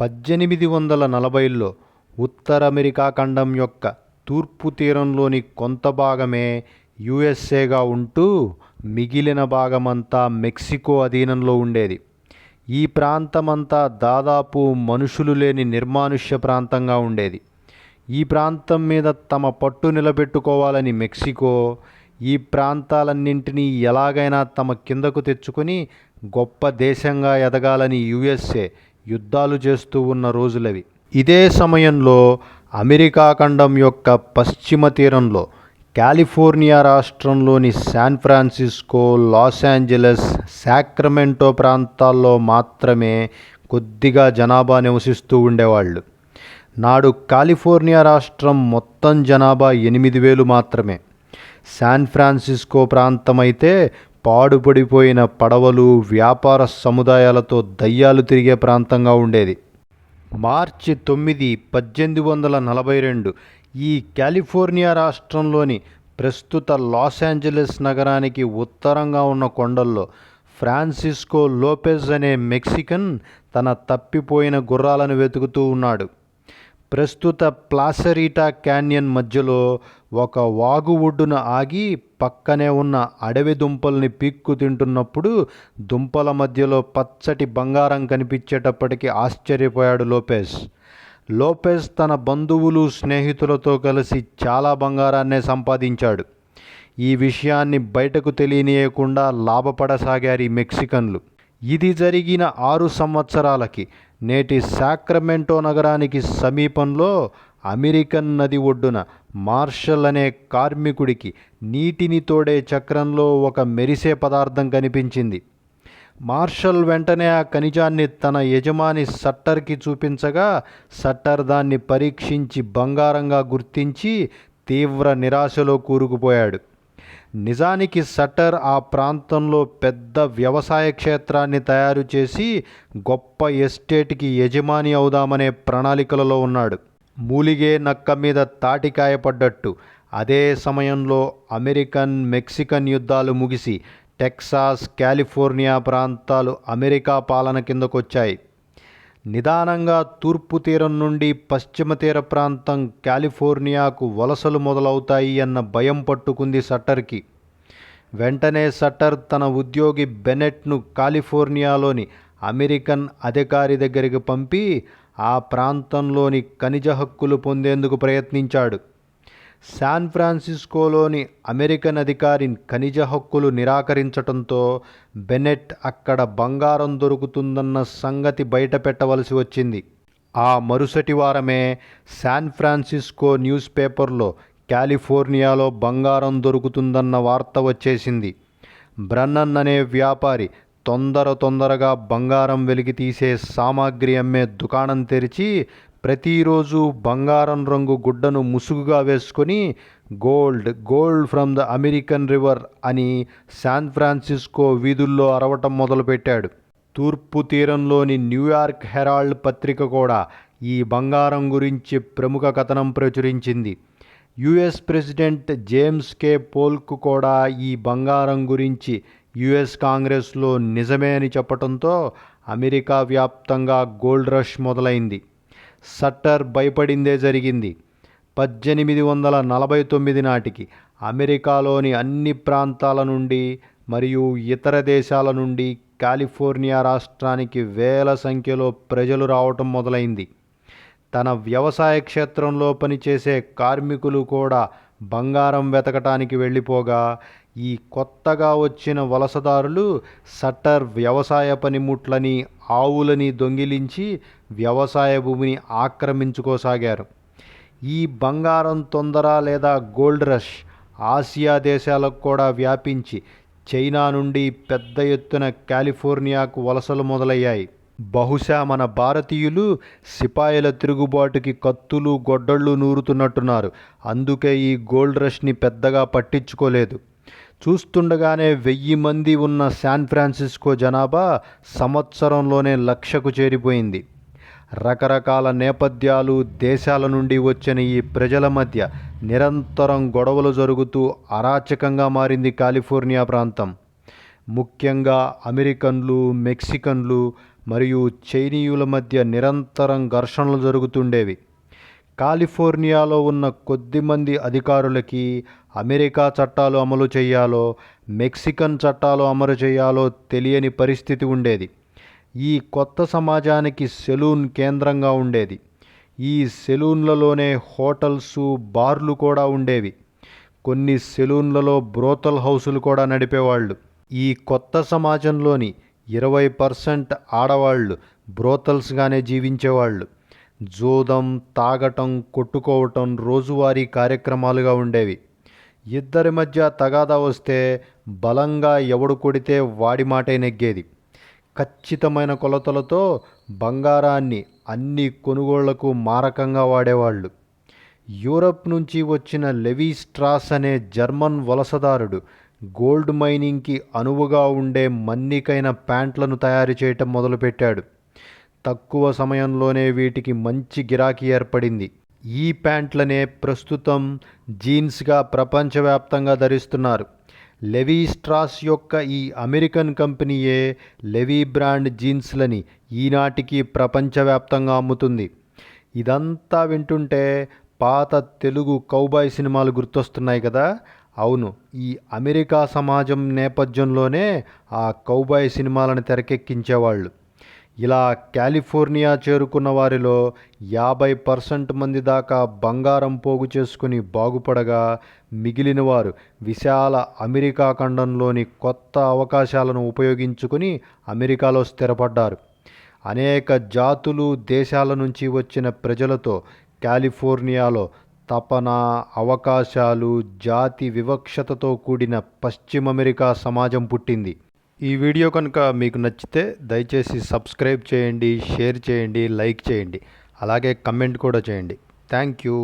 పద్దెనిమిది వందల నలభైలో ఉత్తర అమెరికా ఖండం యొక్క తూర్పు తీరంలోని కొంత భాగమే యుఎస్ఏగా ఉంటూ మిగిలిన భాగమంతా మెక్సికో అధీనంలో ఉండేది. ఈ ప్రాంతమంతా దాదాపు మనుషులు లేని నిర్మానుష్య ప్రాంతంగా ఉండేది. ఈ ప్రాంతం మీద తమ పట్టు నిలబెట్టుకోవాలని మెక్సికో ఈ ప్రాంతాలన్నింటినీ ఎలాగైనా తమ కిందకు తెచ్చుకొని గొప్ప దేశంగా ఎదగాలని యుఎస్ఏ యుద్ధాలు చేస్తూ ఉన్న రోజులవి. ఇదే సమయంలో అమెరికా ఖండం యొక్క పశ్చిమ తీరంలో కాలిఫోర్నియా రాష్ట్రంలోని San Francisco Los Angeles Sacramento ప్రాంతాల్లో మాత్రమే కొద్దిగా జనాభా నివసిస్తూ ఉండేవాళ్ళు. నాడు కాలిఫోర్నియా రాష్ట్రం మొత్తం జనాభా ఎనిమిది వేలు మాత్రమే. శాన్ ఫ్రాన్సిస్కో ప్రాంతం అయితే పాడుపడిపోయిన పడవలు వ్యాపార సముదాయాలతో దయ్యాలు తిరిగే ప్రాంతంగా ఉండేది. మార్చి తొమ్మిది పద్దెనిమిది వందల నలభై రెండు ఈ కాలిఫోర్నియా రాష్ట్రంలోని ప్రస్తుత లాస్ ఏంజలస్ నగరానికి ఉత్తరంగా ఉన్న కొండల్లో ఫ్రాన్సిస్కో లోపెజ్ అనే మెక్సికన్ తన తప్పిపోయిన గుర్రాలను వెతుకుతూ ఉన్నాడు. ప్రస్తుత ప్లాసరీటా క్యాన్యన్ మధ్యలో ఒక వాగు ఒడ్డున ఆగి పక్కనే ఉన్న అడవి దుంపల్ని పీక్కు తింటున్నప్పుడు దుంపల మధ్యలో పచ్చటి బంగారం కనిపించేటప్పటికి ఆశ్చర్యపోయాడు లోపెజ్ లోపెజ్ తన బంధువులు స్నేహితులతో కలిసి చాలా బంగారాన్నే సంపాదించాడు. ఈ విషయాన్ని బయటకు తెలియనియకుండా లాభపడసాగారు ఈ మెక్సికన్లు. ఇది జరిగిన ఆరు సంవత్సరాలకి నేటి శాక్రమెంటో నగరానికి సమీపంలో అమెరికన్ నది ఒడ్డున మార్షల్ అనే కార్మికుడికి నీటిని తోడే చక్రంలో ఒక మెరిసే పదార్థం కనిపించింది. మార్షల్ వెంటనే ఆ ఖనిజాన్ని తన యజమాని సట్టర్కి చూపించగా సట్టర్ దాన్ని పరీక్షించి బంగారంగా గుర్తించి తీవ్ర నిరాశలో కూరుకుపోయాడు. నిజానికి సట్టర్ ఆ ప్రాంతంలో పెద్ద వ్యవసాయ క్షేత్రాన్ని తయారు చేసి గొప్ప ఎస్టేట్కి యజమాని అవుదామనే ప్రణాళికలలో ఉన్నాడు. మూలిగే నక్క మీద తాటికాయ పడ్డట్టు అదే సమయంలో అమెరికన్ మెక్సికన్ యుద్ధాలు ముగిసి టెక్సాస్ కాలిఫోర్నియా ప్రాంతాలు అమెరికా పాలన కిందకొచ్చాయి. నిదానంగా తూర్పు తీరం నుండి పశ్చిమ తీర ప్రాంతం కాలిఫోర్నియాకు వలసలు మొదలవుతాయి అన్న భయం పట్టుకుంది సట్టర్కి. వెంటనే సట్టర్ తన ఉద్యోగి బెనెట్ను కాలిఫోర్నియాలోని అమెరికన్ అధికారి దగ్గరికి పంపి ఆ ప్రాంతంలోని ఖనిజ హక్కులు పొందేందుకు ప్రయత్నించాడు. శాన్ ఫ్రాన్సిస్కోలోని అమెరికన్ అధికారి ఖనిజ హక్కులు నిరాకరించటంతో బెనెట్ అక్కడ బంగారం దొరుకుతుందన్న సంగతి బయటపెట్టవలసి వచ్చింది. ఆ మరుసటి వారమే శాన్ ఫ్రాన్సిస్కో న్యూస్ పేపర్లో కాలిఫోర్నియాలో బంగారం దొరుకుతుందన్న వార్త వచ్చేసింది. బ్రన్నన్ అనే వ్యాపారి తొందర తొందరగా బంగారం వెలికి తీసే సామాగ్రి అమ్మే దుకాణం తెరిచి ప్రతిరోజు బంగారం రంగు గుడ్డను ముసుగుగా వేసుకొని gold gold from the American river అని శాన్ ఫ్రాన్సిస్కో వీధుల్లో అరవటం మొదలుపెట్టాడు. తూర్పు తీరంలోని న్యూయార్క్ హెరాల్డ్ పత్రిక కూడా ఈ బంగారం గురించి ప్రముఖ కథనం ప్రచురించింది. US president James K Polk కూడా ఈ బంగారం గురించి యుఎస్ కాంగ్రెస్లో నిజమే అని చెప్పడంతో అమెరికా వ్యాప్తంగా గోల్డ్ రష్ మొదలైంది. సట్టర్ భయపడిందే జరిగింది. పద్దెనిమిది వందల నలభై తొమ్మిది నాటికి అమెరికాలోని అన్ని ప్రాంతాల నుండి మరియు ఇతర దేశాల నుండి కాలిఫోర్నియా రాష్ట్రానికి వేల సంఖ్యలో ప్రజలు రావటం మొదలైంది. తన వ్యవసాయ క్షేత్రంలో పనిచేసే కార్మికులు కూడా బంగారం వెతకటానికి వెళ్ళిపోగా ఈ కొత్తగా వచ్చిన వలసదారులు సట్టర్ వ్యవసాయ పనిముట్లని ఆవులని దొంగిలించి వ్యవసాయ భూమిని ఆక్రమించుకోసాగారు. ఈ బంగారం తొందర లేదా గోల్డ్ రష్ ఆసియా దేశాలకు కూడా వ్యాపించి చైనా నుండి పెద్ద ఎత్తున కాలిఫోర్నియాకు వలసలు మొదలయ్యాయి. బహుశా మన భారతీయులు సిపాయిల తిరుగుబాటుకి కత్తులు గొడ్డళ్ళు నూరుతున్నట్టున్నారు. అందుకే ఈ గోల్డ్ రష్ని పెద్దగా పట్టించుకోలేదు. చూస్తుండగానే వెయ్యి మంది ఉన్న శాన్ ఫ్రాన్సిస్కో జనాభా సంవత్సరంలోనే లక్షకు చేరిపోయింది. రకరకాల నేపథ్యాలు దేశాల నుండి వచ్చిన ఈ ప్రజల మధ్య నిరంతరం గొడవలు జరుగుతూ అరాచకంగా మారింది కాలిఫోర్నియా ప్రాంతం. ముఖ్యంగా అమెరికన్లు మెక్సికన్లు మరియు చైనీయుల మధ్య నిరంతరం ఘర్షణలు జరుగుతుండేవి. కాలిఫోర్నియాలో ఉన్న కొద్దిమంది అధికారులకి అమెరికా చట్టాలు అమలు చేయాలో మెక్సికన్ చట్టాలు అమలు చేయాలో తెలియని పరిస్థితి ఉండేది. ఈ కొత్త సమాజానికి సెలూన్ కేంద్రంగా ఉండేది. ఈ సెలూన్లలోనే హోటల్స్ బార్లు కూడా ఉండేవి. కొన్ని సెలూన్లలో బ్రోతల్ హౌసులు కూడా నడిపేవాళ్ళు. ఈ కొత్త సమాజంలోని ఇరవై పర్సెంట్ ఆడవాళ్ళు బ్రోతల్స్గానే జీవించేవాళ్ళు. జూదం తాగటం కొట్టుకోవటం రోజువారీ కార్యక్రమాలుగా ఉండేవి. ఇద్దరి మధ్య తగాదా వస్తే బలంగా ఎవడు కొడితే వాడి మాటే నెగ్గేది. ఖచ్చితమైన కొలతలతో బంగారాన్ని అన్ని కొనుగోళ్ళకు మారకంగా వాడేవాళ్ళు. యూరప్ నుంచి వచ్చిన లెవీ స్ట్రాస్ అనే జర్మన్ వలసదారుడు గోల్డ్ మైనింగ్కి అనువుగా ఉండే మన్నికైన ప్యాంట్లను తయారు చేయటం మొదలుపెట్టాడు. తక్కువ సమయంలోనే వీటికి మంచి గిరాకీ ఏర్పడింది. ఈ ప్యాంట్లనే ప్రస్తుతం జీన్స్గా ప్రపంచవ్యాప్తంగా ధరిస్తున్నారు. లెవీ స్ట్రాస్ యొక్క ఈ అమెరికన్ కంపెనీయే లెవీ బ్రాండ్ జీన్స్లని ఈనాటికి ప్రపంచవ్యాప్తంగా అమ్ముతుంది. ఇదంతా వింటుంటే పాత తెలుగు కౌబాయ్ సినిమాలు గుర్తొస్తున్నాయి కదా? అవును ఈ అమెరికా సమాజం నేపథ్యంలోనే ఆ కౌబాయ్ సినిమాలను తెరకెక్కించేవాళ్ళు. ఇలా కాలిఫోర్నియా చేరుకున్న వారిలో యాభై పర్సెంట్ మంది దాకా బంగారం పోగు చేసుకుని బాగుపడగా మిగిలిన వారు విశాల అమెరికా ఖండంలోని కొత్త అవకాశాలను ఉపయోగించుకుని అమెరికాలో స్థిరపడ్డారు. అనేక జాతులు దేశాల నుంచి వచ్చిన ప్రజలతో కాలిఫోర్నియాలో తపన అవకాశాలు జాతి వివక్షతతో కూడిన పశ్చిమ అమెరికా సమాజం పుట్టింది. ఈ వీడియో కనుక మీకు నచ్చితే దయచేసి సబ్స్క్రైబ్ చేయండి షేర్ చేయండి లైక్ చేయండి. అలాగే కమెంట్ కూడా చేయండి. Thank you.